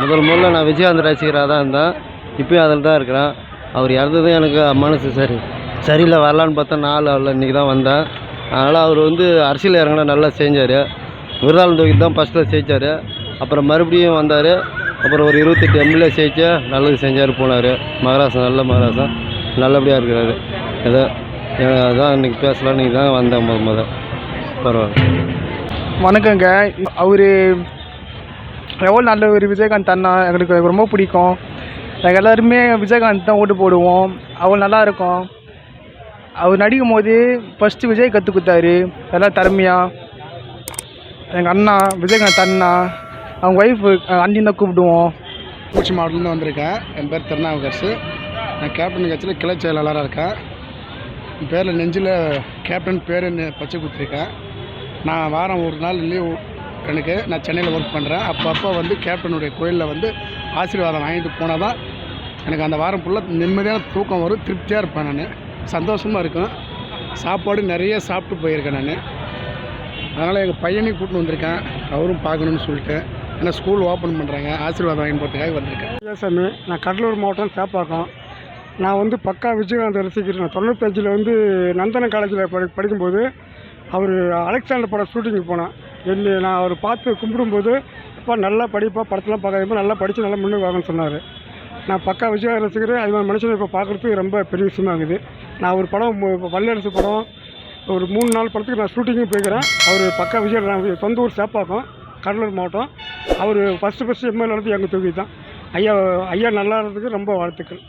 முதல் முதல்ல நான் விஜயகாந்த் ரசிகராக தான் இருந்தேன். இப்போயும் அதில் தான் இருக்கிறேன். அவர் இறந்ததும் எனக்கு மனசு சரி சரியில்லை வரலான்னு பார்த்தா நாள் ஆகல இன்றைக்கி தான் வந்தேன். அதனால் அவர் வந்து அரசியல் இறங்கினா நல்லா செஞ்சார். விருதாளம் தொகுதி தான் ஃபஸ்ட்டில் ஜெயிச்சார். அப்புறம் மறுபடியும் வந்தார். அப்புறம் ஒரு இருபத்தெட்டு எம்எல்ஏ ஜெயிச்சு நல்லது செஞ்சார் போனார். மகாராஷ்டிரா நல்ல மகாராஷ்டிரா நல்லபடியாக இருக்கிறாரு. ஏதோ எனக்கு அதான் இன்றைக்கி பேசலாம் தான் வந்தேன் முத முத. பரவாயில்ல. வணக்கங்க. அவர் எவ்வளோ நல்ல ஒரு விஜயகாந்த் அண்ணா எங்களுக்கு ரொம்ப பிடிக்கும். நாங்கள் எல்லாருமே விஜயகாந்த் தான் ஓட்டு போடுவோம். அவ்வளோ நல்லா இருக்கும். அவர் நடிக்கும் போது ஃபஸ்ட்டு விஜய் கற்றுக் கொடுத்தாரு. எல்லாம் திறமையாக எங்கள் அண்ணா விஜயகாந்த் அண்ணா அவங்க ஒய்ஃபு அண்ணின்னு தான் கூப்பிடுவோம். பூச்சி மாவட்டத்துலேருந்து வந்திருக்கேன். என் பேர் திருநாவுக்கரசு. நான் கேப்டன் கட்சியில் கிளை செயலாளராக இருக்கேன். என் பேரில் நெஞ்சில் கேப்டன் பேர் பச்சை கொடுத்துருக்கேன் நான் வாரம் ஒரு நாள் லீவ் கணக்கு நான் சென்னையில் ஒர்க் பண்ணுறேன் அப்பப்போ வந்து கேப்டனுடைய கோயிலில் வந்து ஆசீர்வாதம் வாங்கிட்டு போனால் தான் எனக்கு அந்த வாரம் ஃபுல்லாக நிம்மதியான தூக்கம் வரும் திருப்தியாக இருப்பேன் நான். சந்தோஷமாக இருக்கும். சாப்பாடு நிறைய சாப்பிட்டு போயிருக்கேன் நான். அதனால் எங்கள் பையனையும் கூட்டின்னு வந்திருக்கேன். அவரும் பார்க்கணுன்னு சொல்லிட்டு. ஏன்னா ஸ்கூல் ஓப்பன் பண்ணுறாங்க ஆசீர்வாதம் வாங்கி போகிறதுக்காக வந்திருக்கேன். ஐயாசாமி நான் கடலூர் மாவட்டம் சேப்பாக்கம். நான் வந்து பக்கா விஜயகாந்த் ரசிக்கிறேன் தொண்ணூத்தஞ்சில் வந்து நந்தன காலேஜில் படி படிக்கும்போது அவர் அலெக்சாண்டர் படம் ஷூட்டிங்கு போனேன். என்ன நான் அவர் பார்த்து கும்பிடும்போது அப்பா நல்லா படிப்பா படத்தெல்லாம் பார்க்காதப்ப நல்லா படித்து நல்லா முன்னுக்கு வாங்கன்னு சொன்னார். நான் பக்கா விஜயா ரசிக்கிறேன் அது மாதிரி மனுஷனை இப்போ பார்க்குறதுக்கு ரொம்ப பெரிய விஷயமா இருக்குது. நான் ஒரு படம் மு- வல்லரசு படம் ஒரு மூணு நாள் படத்துக்கு நான் ஷூட்டிங்கும் போய்க்கிறேன். அவர் பக்கா விஜய் நான் சொந்த ஊர் சேப்பாக்கம் கடலூர் மாவட்டம். அவர் ஃபஸ்ட்டு ஃபஸ்ட்டு எம்எல்ஏ நடத்தி எங்கள் தொகுதி தான். ஐயா ஐயா நல்லா இருந்ததுக்கு ரொம்ப வாழ்த்துக்கள்.